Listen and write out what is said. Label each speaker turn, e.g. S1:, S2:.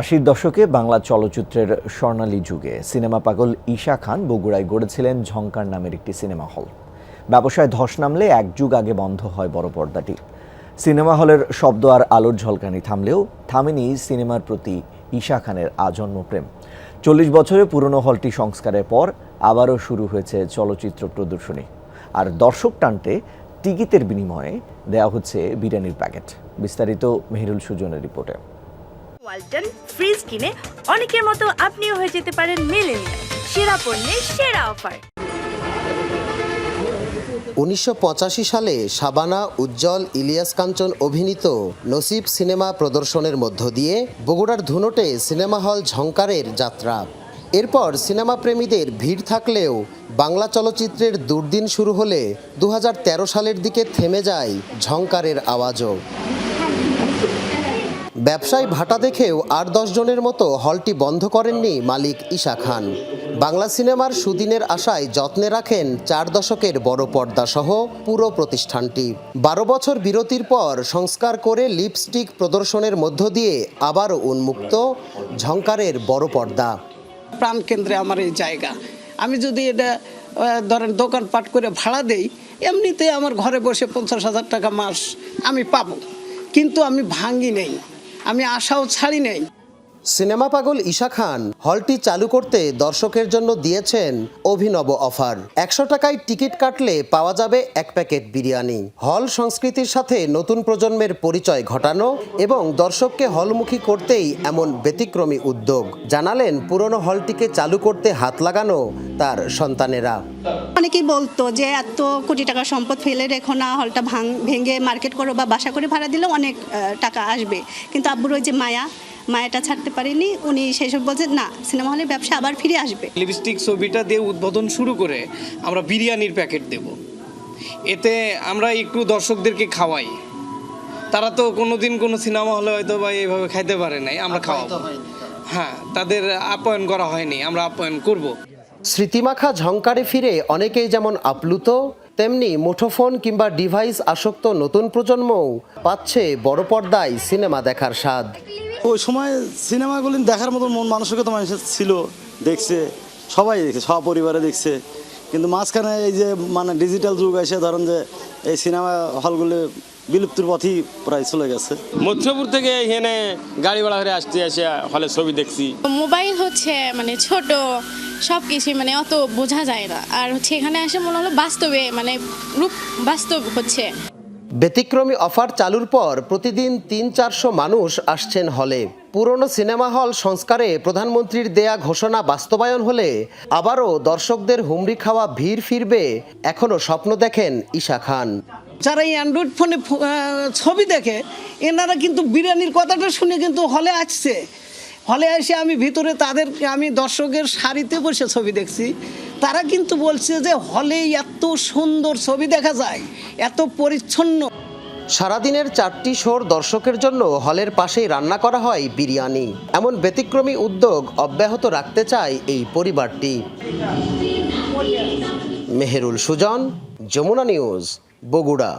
S1: আশির দশকে বাংলা চলচ্চিত্রের স্বর্ণালী যুগে সিনেমা পাগল ঈশা খান বগুড়ায় গড়েছিলেন ঝঙ্কার নামের একটি সিনেমা হল। ব্যবসায় ধস নামলে এক যুগ আগে বন্ধ হয় বড় পর্দাটি। সিনেমা হলের শব্দ আর আলোর ঝলকানি থামলেও থামেনি সিনেমার প্রতি ঈশা খানের আজন্ম প্রেম। চল্লিশ বছরে পুরনো হলটি সংস্কারের পর আবারও শুরু হয়েছে চলচ্চিত্র প্রদর্শনী। আর দর্শক টানতে টিকিটের বিনিময়ে দেওয়া হচ্ছে বিরিয়ানির প্যাকেট। বিস্তারিত মেহেরুল সুজনের রিপোর্টে।
S2: ওয়ালটন ফ্রিজ কিনে অনেকের মতো আপনিও হয়ে যেতে পারেন মেলেনিয়া সেরা পণ্যের সেরা অফার।
S3: উনিশশো পঁচাশি সালে শাবানা, উজ্জ্বল, ইলিয়াস কাঞ্চন অভিনীত নসিব সিনেমা প্রদর্শনের মধ্য দিয়ে বগুড়ার ধুনটে সিনেমা হল ঝঙ্কারের যাত্রা। এরপর সিনেমা প্রেমীদের ভিড় থাকলেও বাংলা চলচ্চিত্রের দুর্দিন শুরু হলে দু হাজার তেরো সালের দিকে থেমে যায় ঝংকারের আওয়াজও। ব্যবসায় ভাটা দেখেও দশ জনের মতো হলটি বন্ধ করেননি মালিক ঈশা খান। বাংলা সিনেমার সুদিনের আশায় যত্নে রাখেন চার দশকের বড় পর্দা সহ পুরো প্রতিষ্ঠানটি। বারো বছর বিরতির পর সংস্কার করে লিপস্টিক প্রদর্শনের মধ্য দিয়ে আবারও উন্মুক্ত ঝঙ্কারের বড় পর্দা।
S4: প্রাণকেন্দ্রে আমার এই জায়গা। আমি যদি এটা ধরেন দোকানপাট করে ভাড়া দেই এমনিতে আমার ঘরে বসে পঞ্চাশ হাজার টাকা মাস আমি পাবো। কিন্তু আমি ভাঙি নেই। আমি আশাও ছাড়ি নেই।
S3: সিনেমা পাগল ঈশা খান হলটি চালু করতে দর্শকের জন্য দিয়েছেন অভিনব অফার। একশো টাকায় টিকিট কাটলে পাওয়া যাবে এক প্যাকেট বিরিয়ানি। হল সংস্কৃতির সাথে নতুন প্রজন্মের পরিচয় ঘটানো এবং দর্শককে হলমুখী করতেই এমন ব্যতিক্রমী উদ্যোগ। জানালেন পুরনো হলটিকে চালু করতে হাত লাগানো তার সন্তানেরা।
S5: অনেকেই বলতো যে এত কোটি টাকা সম্পদ ফেলে রেখো না হলটা ভাঙ ভেঙে মার্কেট করো বা বাসা করে ভাড়া দিলেও অনেক টাকা আসবে। কিন্তু আব্বুর ওই যে মায়া মায়াটা ছাড়তে পারেনি। উনি সেসব বলছেন না সিনেমা হলের ব্যবসা আবার ফিরে আসবে।
S6: লিপস্টিক ছবিটা দিয়ে উদ্বোধন শুরু করে আমরা বিরিয়ানির প্যাকেট দেব। এতে আমরা একটু দর্শকদেরকে খাওয়াই। তারা তো কোনোদিন কোনো সিনেমা হলে হয়তো বা এইভাবে খাইতে পারে নাই আমরা খাওয়াবো। হ্যাঁ তাদের আপ্যায়ন করা হয়নি আমরা আপ্যায়ন করব।
S3: স্মৃতিমাখা ঝঙ্কারে ফিরে অনেকেই যেমন আপ্লুত, তেমনি মুঠোফোন কিংবা ডিভাইস আসক্ত নতুন প্রজন্মও পাচ্ছে বড় পর্দায় সিনেমা দেখার স্বাদ।
S7: ওই সময় সিনেমাগুলি দেখার মতো মন, মানসিকতা মানুষের ছিল, দেখছে, সবাই দেখছে সব পরিবারে দেখছে। কিন্তু মাঝখানে এই যে মানে ডিজিটাল যুগ এসে ধরেন যে এই সিনেমা হলগুলো বিলুপ্তির পথেই প্রায় চলে গেছে।
S8: মধ্যপুর থেকে এখানে গাড়ি ভাড়া করে আসতে আসে হলে ছবি দেখছি।
S9: মোবাইল হচ্ছে মানে ছোট সব কিছু মানে অত বোঝা যায় না। আর হচ্ছে এখানে এসে মনে হলো বাস্তবে মানে রূপ বাস্তব হচ্ছে।
S3: ব্যতিক্রমী অফার চালুর পর প্রতিদিন তিন চারশো মানুষ আসছেন হলে। পুরনো সিনেমা হল সংস্কারে প্রধানমন্ত্রীর দেয়া ঘোষণা বাস্তবায়ন হলে আবারও দর্শকদের হুমড়ি খাওয়া ভিড় ফিরবে, এখনও স্বপ্ন দেখেন ঈশা খান।
S4: যারা এই অ্যান্ড্রয়েড ফোনে ছবি দেখে, এনারা কিন্তু বিরিয়ানির কথাটা শুনে কিন্তু হলে আসছে। হলে এসে আমি ভিতরে তাদের, আমি দর্শকের সারিতে বসে ছবি দেখছি। তারা কিন্তু বলছে যে হলে এত সুন্দর ছবি দেখা যায়, এত পরিচ্ছন্ন।
S3: সারাদিনের চারটি শোর দর্শকের জন্য হলের পাশেই রান্না করা হয় বিরিয়ানি। এমন ব্যতিক্রমী উদ্যোগ অব্যাহত রাখতে চায় এই পরিবারটি। মেহেরুল সুজন, যমুনা নিউজ, বগুড়া।